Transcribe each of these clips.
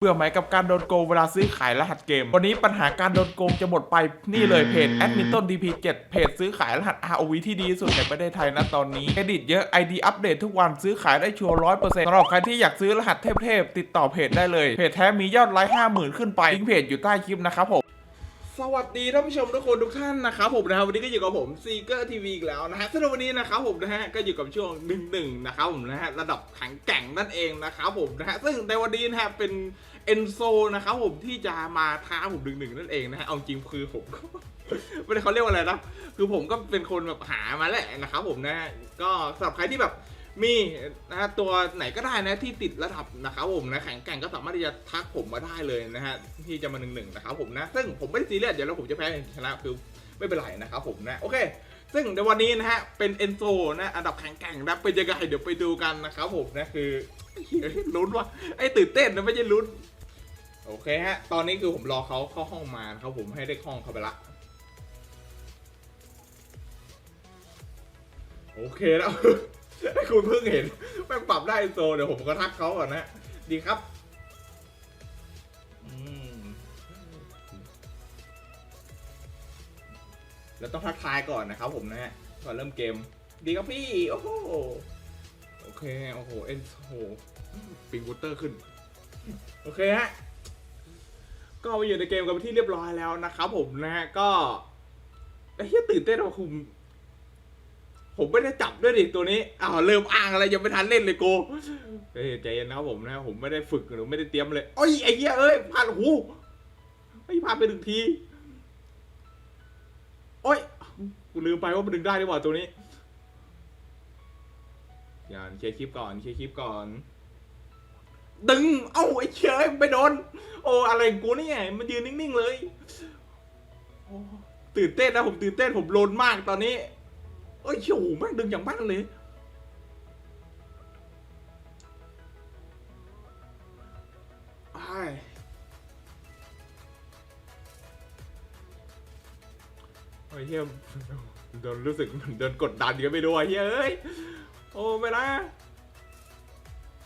เบื่อไหมกับการโดนโกงเวลาซื้อขายรหัสเกม วันนี้ปัญหาการโดนโกงจะหมดไปนี่เลยเพจ a d m i n t o n DP7 เพจซื้อขายรหัส ROV ที่ดีที่สุดในประเทศไทยนะตอนนี้เครดิตเยอะ ID อัปเดตทุกวันซื้อขายได้ชัวร์ร้อยเปอร์เซ็นต์สำหรับใครที่อยากซื้อรหัสเทพๆติดต่อเพจได้เลย เพจแท้มียอดไลค์ห้าหมื่นขึ้นไปลิงก์เพจอยู่ใต้คลิปนะครับผม สวัสดีท่านผู้ชมทุกคนทุกท่านนะครับผมนะครับวันนี้ก็อยู่กับผมซีเกอร์ทีวีอีกแล้วนะฮะสำหรับวันนี้นะครับผมนะฮะก็อยู่กับช่วงหนึ่งหนึ่งนะครับผมนะฮะระดับแข็งแกร่งนั่นเองนะครับผมนะฮะซึ่งในวันนี้นะฮะเป็นเอนโซนะครับผมที่จะมาท้าผมหนึ่งหนึ่งนั่นเองนะฮะเอาจริงคือผมก็ไม่ได้เขาเรียกว่าอะไรนะคือผมก็เป็นคนแบบหามาแหละนะครับผมนะฮะก็สำหรับใครที่แบบ มีนะฮะตัวไหนก็ได้นะที่ติดระดับนะครับผมนะแข็งแกร่งก็สามารถที่จะทักผมมาได้เลยนะฮะที่จะมาหนึ่งหนึ่งนะครับผมนะ ซึ่งผมไม่ได้ซีเรียสเดี๋ยวเราผมจะแพ้ชนะคือไม่เป็นไรนะครับผมนะโอเค ซึ่งในวันนี้นะฮะเป็นเอนโซนะอันดับแข็งแกร่งนะเป็นยังไงเดี๋ยวไปดูกันนะครับผมนะคือเฮ้ยลุ้นว่ะไอ้ตื่นเต้นนะไม่ใช่ลุ้นโอเคฮะตอนนี้คือผมรอเขาเข้าห้องมานะครับผมให้ได้ห้องเขาไปละโอเคแล้ว คุณเพิ่งเห็นแม่งปรับได้โซเดี๋ยวผมก็ทักเขาก่อนนะ ดีครับอืมแล้วต้องทักทายก่อนนะครับผมนะฮะก่อนเริ่มเกม ดีครับพี่ โอ้โหโอเค โอ้โห เอ็นโหปิงวูเตอร์ขึ้น โอเคฮะ ก็มาอยู่ในเกมกันเป็นที่เรียบร้อยแล้วนะครับผมนะฮะ ก็ไอ้เหี้ยตื่นเต้นว่าคุม ผมไม่ได้จับด้วยดิตัวนี้อ้าวเริ่มอ้างอะไรยังไม่ทันเล่นเลยโกเฮ้ยใจเย็นนะครับผมนะผมไม่ได้ฝึกหรือไม่ได้เตรียมเลยโอ้ยไอ้เหี้ยเอ้ยพลาดหูไม่พลาดไปหนึ่งทีโอ้ยกูลืมไปว่ามันดึงได้ดีกว่าตัวนี้อย่าเคลียร์คลิปก่อนเคลียร์คลิปก่อน ดึง เอ้าไอ้เชี่ยไม่โดน โอ้อะไรกูนี่ยมันยืนนิ่งๆเลยตื่นเต้นนะผมตื่นเต้นผมโลนมากตอนนี้ เอ้ยเชี่ยวแม่งดึงอย่างบ้านเลยไอ้เฮียโดนรู้สึกเหมือนโดนกดดันก็ไม่รู้ไอ้เฮียเอ้ย โอ้ไม่นะ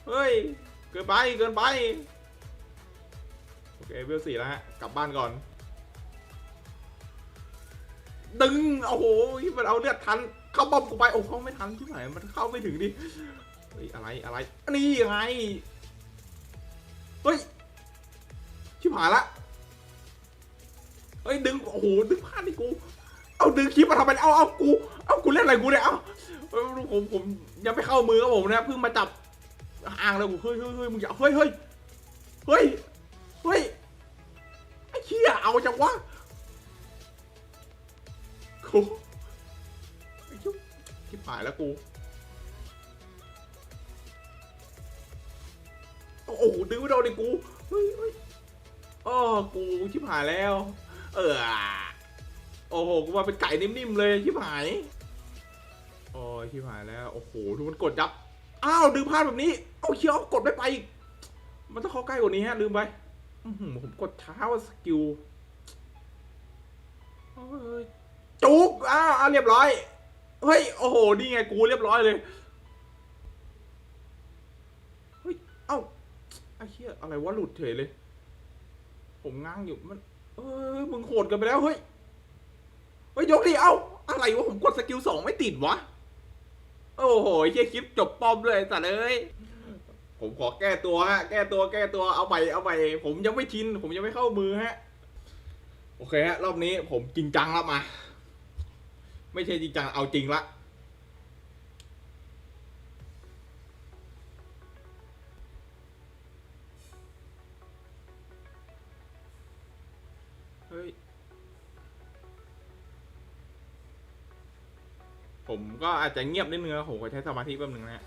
เฮ้ย เกินไป เกินไป โอเคเวลสี่แล้วฮะ กลับบ้านก่อน ดึงโอ้โหมันเอาเลือดทัน เข้าบอมกูไปโอ้เข้าไม่ทันที่ไหนมันเข้าไม่ถึงดิเฮ้ยอะไรอะไรนี่ไงเฮ้ยชิบหายละเฮ้ยดึงโอ้โหดึงพลาดดิกู เอาดึงคลิปมาทำไมเอาเอากูเอากูเล่นอะไรกูเนี่ยเอาเอ้ยผมผมยังไม่เข้ามือครับผมนะเพิ่งมาจับอ่างเลยกูเฮ้ยเฮ้ยเฮ้ยมึงอย่าเฮ้ยเฮ้ยเฮ้ยเฮ้ยไอ้เชี่ยเอาจังวะ กูไอ้ชุบชิบหายแล้วกู โอ้โหดึงไม่โดนเลยกู เฮ้ยเฮ้ยอ้อกูชิบหายแล้ว เออ โอ้โห กูมาเป็นไก่นิ่มๆเลยชิบหายโอ้ยชิบหายแล้ว โอ้โหดูมันกดยับ อ้าว ดึงพลาดแบบนี้ เอาเคียวกดไม่ไป มันต้องเข้าใกล้กว่านี้ฮะ ลืมไปผมกดเท้าสกิลโอ้ย จุกอ้าวอ้าวเรียบร้อย เฮ้ย โอ้โห นี่ไงกูเรียบร้อยเลย เฮ้ย เอ้าไอ้เหี้ยอะไรวะหลุดเฉยเลย ผมง้างอยู่มัน เอ้ยมึงโหดกันไปแล้วเฮ้ย เฮ้ยยกดิ เอ้า อะไรวะผมกดสกิลสองไม่ติดวะ โอ้โหเชี่ยคลิปจบปอมเลยสัตว์เอ้ย ผมขอแก้ตัวฮะ แก้ตัวแก้ตัว เอาไปเอาไปผมยังไม่ชิน ผมยังไม่เข้ามือฮะ โอเคฮะ รอบนี้ผมจริงจังแล้วมา ไม่ใช่จริงจังเอาจริงละเฮ้ย ผมก็อาจจะเงียบนิดนึงนะผมขอใช้สมาธิแป๊บนึงนะฮะ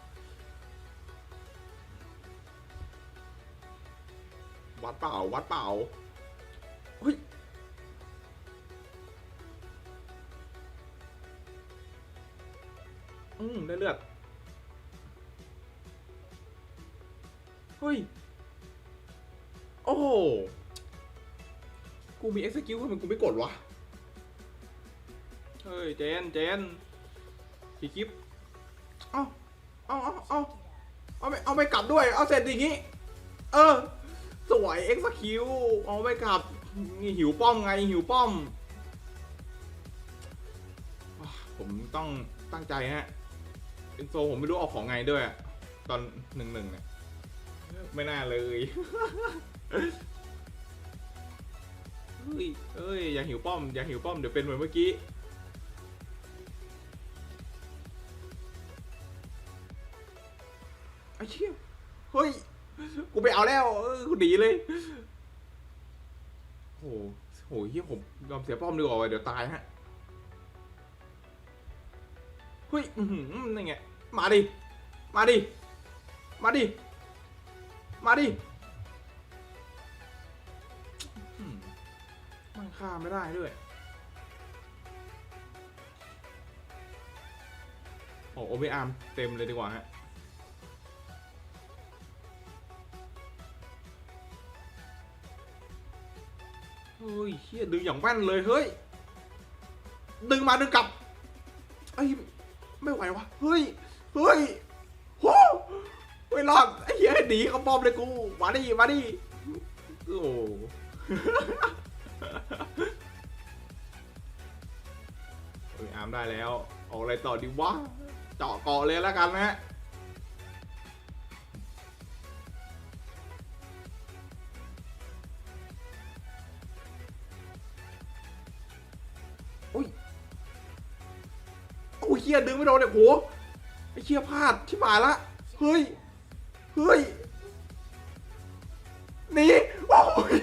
วัดเปล่า วัดเปล่าเฮ้ย อืมได้เลือดเฮ้ย โอ้โหกูมี execute ทำไมกูไม่กดวะ เฮ้ย เจน เจนพี่คลิปเอาเอาเอาเอาเอาไปเอาไปกลับด้วย เอาเสร็จอย่างงี้ เออ สวยเอ็กซ์คิว เอาไปกลับ นี่หิวป้อมไงหิวป้อม ผมต้องตั้งใจฮะ นโซผมไม่รู้ออกของไงด้วยอะตอนหนึ่งหนึ่งเนี่ยไม่น่าเลยเฮ้ยเอ้ย อย่าหิวป้อม อย่าหิวป้อม เดี๋ยวเป็นเหมือนเมื่อกี้ ไอ้เชี่ยเฮ้ย กูไปเอาแล้วกูหนีเลยโหโหเฮียผมยอมเสียป้อมดีกว่าเดี๋ยวตายฮะ เฮ้ย อือหือนี่ไง มาดิ มาดิ มาดิ มาดิอืมมันฆ่าไม่ได้ด้วย โอ้โอเมอาร์มเต็มเลยดีกว่าฮะเฮ้ยเฮียดึงอย่างแม่นเลยเฮ้ย ดึงมาดึงกลับไอ้ยไม่ไหววะ เฮ้ย เฮ้ยโหไม่รอดไอ้เฮียหนีเขาบอมเลยกูมาดิมาดิโอ้โหอ้ยอามได้แล้วออกอะไรต่อดีวะเจาะเกาะเลยแล้วกันนะฮะโอ้ยโอ้ยเฮียดึงไม่โดนเนี่ยโห ไอ้เฮียพลาดชิบหมายละ เฮ้ย เฮ้ยหนีโอ้ย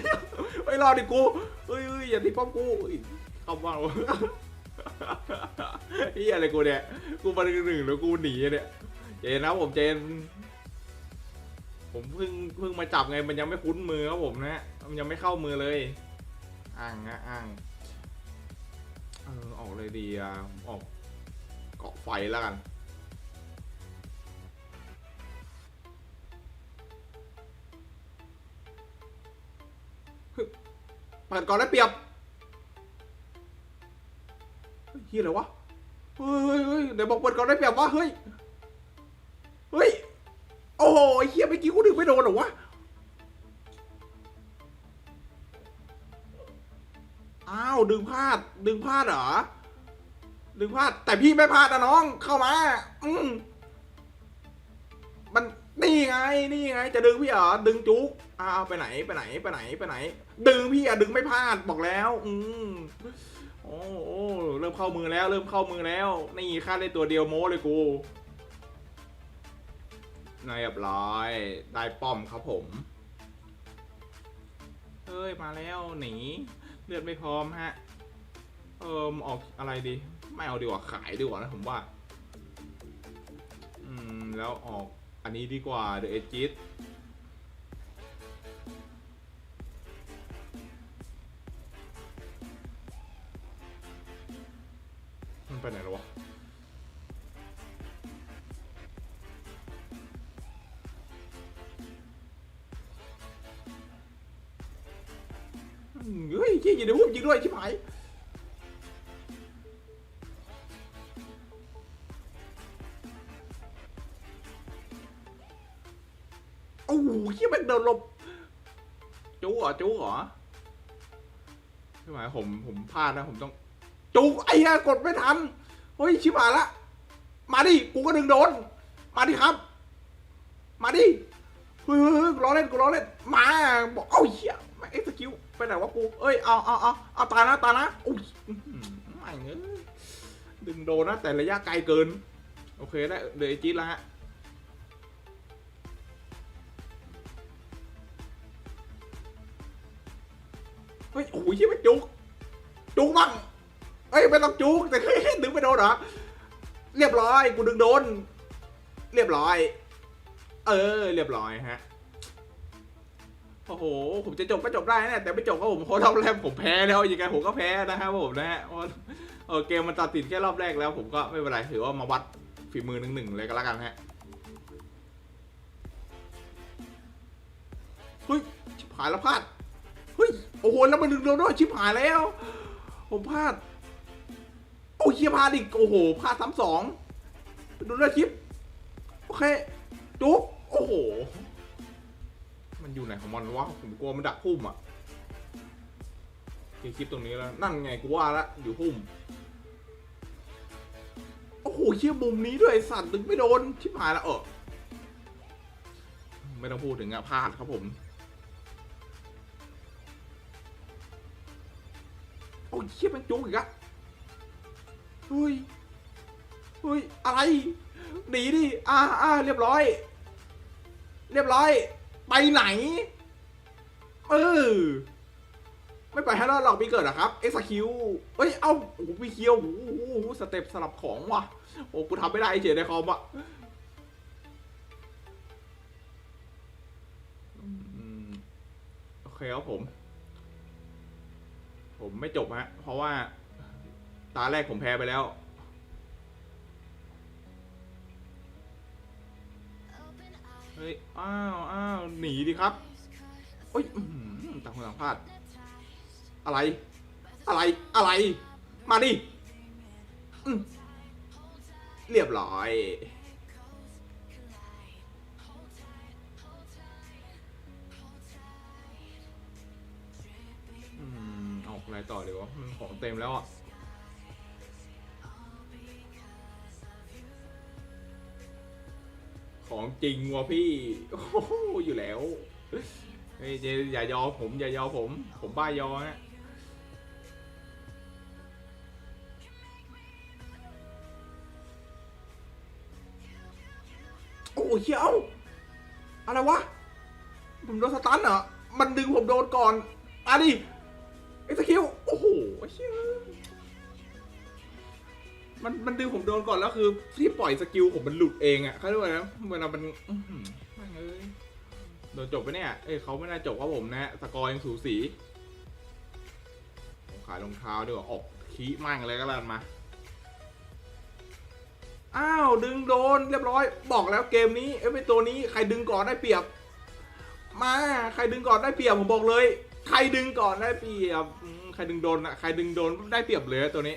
ไม่รอดิกูเฮ้ยเฮ้ยอย่าตีป้อมกูเฮ้ยคำว่าวะเฮียอะไรกูเนี่ยกูมาหนึ่งหนึ่งแล้วกูหนีเนี่ยเจนนะผมเจน ผมเพิ่งเพิ่งมาจับไงมันยังไม่คุ้นมือครับผมนะมันยังไม่เข้ามือเลย อ่างนะอ่างเออออกเลยดีอะออกเกาะไฟแล้วกัน เปิดก่อนได้เปรียบเฮียอะไรวะ เฮ้ยเฮ้ยเดี๋ยวบอกเปิดก่อนได้เปรียบวะ เฮ้ย เฮ้ย โอ้โหเฮียเมื่อกี้กูดึงไม่โดนหรอวะอ้าวดึงพลาด ดึงพลาดเหรอ ดึงพลาด แต่พี่ไม่พลาดนะน้อง เข้ามา อืมมันนี่ไง นี่ไง จะดึงพี่เหรอ ดึงจุก อ้าวไปไหนไปไหนไปไหนไปไหน ดึงพี่อะดึงไม่พลาดบอกแล้ว อืมโอ้โอ้เริ่มเข้ามือแล้ว เริ่มเข้ามือแล้ว นี่ค่าได้ตัวเดียวโม้เลยกูนายเรียบร้อย ได้ป้อมครับผมเฮ้ย มาแล้วหนี เลือดไม่พร้อมฮะ เออออกอะไรดี ไม่เอาดีกว่าขายดีกว่านะผมว่า อืม แล้วออกอันนี้ดีกว่าเดอะเอจิต ไปไหนแล้ววะเฮ้ยขี้ยิงในพุ่มยิงด้วยชิบหายโอ้โหขี้มันเดินลบจู๋เหรอจู๋เหรอช่ไหมผมผมพลาดนะผมต้อง จูไอ้เหี้ยกดไม่ทันเฮ้ยชิบหายละ มาดิกูก็ดึงโดน มาดิครับ มาดิเฮ้ยเฮ้ยกูล้อเล่นกูล้อเล่นมาบอกเอ้าเหี้ยไม่เอ็กซ์คิวไปไหนวะกูเอ้ยเอาเอาเอาเอาตายนะตายนะอุ้ยไม่เงยดึงโดนนะแต่ระยะไกลเกิน โอเคได้เดี๋ยวจีดล้วฮะเฮ้ยโอ้ยชิบไม่จุกจุกบ้าง เอ้ยไม่ต้องจุกแต่ดึงไม่โดนเหรอ เรียบร้อย กูดึงโดน เรียบร้อย เออ เรียบร้อยฮะ โอ้โห ผมจะจบก็จบได้นะแต่ไม่จบก็ผมโค้ดรอบแรกผมแพ้แล้วยังไงผมก็แพ้นะครับผมนะฮะเพราเออเกมมันตัดสินแค่รอบแรกแล้ว ผมก็ไม่เป็นไรถือว่ามาวัดฝีมือหนึ่งหนึ่งเลยก็แล้วกันฮะเฮ้ยชิบหายแล้วพลาดเฮ้ยโอ้โหแล้วมันดึงโดนด้วยชิบหายแล้วผมพลาด โอ้ยเฮียพลาดอีกโอ้โหพลาดซ้ำสองดูเลือดคลิปโอเคจุ๊บโอ้โห มันอยู่ไหนของมันวะผมกลัวมันดักพุ่มอะคลิปตรงนี้แล้ว นั่นไงกูว่าละอยู่พุ่มโอ้โหเชี่ยมุมนี้ด้วยสัตว์ดึงไม่โดน ชิบหายล้วเออไม่ต้องพูดถึงอะพลาดครับผม โอ้ยเชี่ยมันจุกอีกอะ เฮ้ยเฮ้ยอะไรหนีดิอ่าอ่าเรียบร้อย เรียบร้อย ไปไหน เออ ไม่ไปให้รอดหรอกมีเกิดเหรอครับเอ็กซ์คิวเฮ้ย เอ้าโอ้โหมีเคียวโอ้โหสเต็ปสลับของว่ะ โอ้กูทำไม่ได้เฉยในคอมอะโอเคครับผม ผมไม่จบฮะ เพราะว่า ตาแรกผมแพ้ไปแล้ว เฮ้ย อ้าว อ้าว หนีดิครับเฮ้ยอื้อหือต่างคนต่างพลาด อะไร อะไร อะไร มาดิเรียบร้อยอืมเอาอะไรต่อดีวะมันของเต็มแล้วอะ ของจริงวะพี่ โอ้โหอยู่แล้วเฮ้ยเจอย่ายอผมอย่ายอผม ผมบ้ายอฮะโอ้ยเหี้ยเอาอะไรวะ ผมโดนสตันเหรอ มันดึงผมโดนก่อนอะดิเอ็กซ์คิวโอ้โหเชี่ย มันมันดึงผมโดนก่อนแล้วคือที่ปล่อยสกิลผมมันหลุดเองอะเขาเรียกว่าไงนะเวลามันอื้อหือแม่งเอ้ยโดนจบไปเนี่ย เอ้ยเขาไม่น่าจบว่าผมนะสกอร์ยังสูสีผมขายรองเท้าดีกว่าออกขี้มั่งเลยก็แล้วกันมา อ้าว ดึงโดนเรียบร้อย บอกแล้วเกมนี้เอ้ยเป็นตัวนี้ใครดึงก่อนได้เปรียบ มาใครดึงก่อนได้เปรียบผมบอกเลย ใครดึงก่อนได้เปรียบอืมใครดึงโดนอะใครดึงโดนได้เปรียบเลยตัวนี้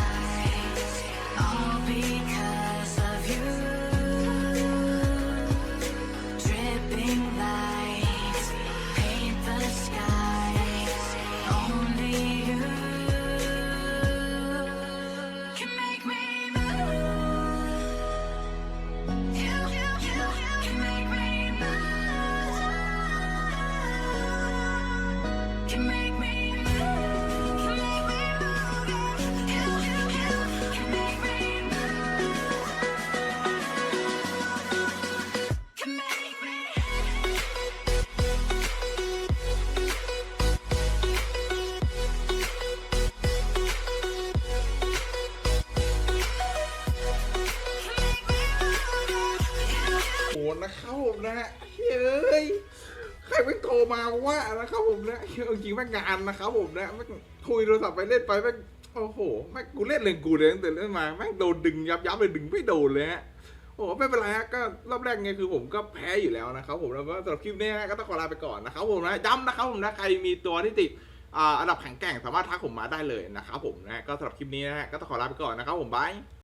โหนะครับนะเฮ้ย ใครไม่โทรมาว่านะครับผมนะเอาจริงแม่งงานนะครับผมนะแม่งคุยโทรศัพท์ไปเล่นไปแม่งโอ้โหแม่งกูเล่นเลยกูเลยตั้งแต่เล่นมาแม่งโดนดึงยับยับเลยดึงไม่โดนเลยฮะโอ้ไม่เป็นไรฮะก็รอบแรกไงคือผมก็แพ้อยู่แล้วนะครับผมแล้วก็สำหรับคลิปนี้ก็ต้องขอลาไปก่อนนะครับผมนะย้ำนะครับผมนะใครมีตัวที่ติดอ่าอันดับแข็งแกร่งสามารถทักผมมาได้เลยนะครับผมนะก็สำหรับคลิปนี้นะก็ต้องขอลาไปก่อนนะครับผมบาย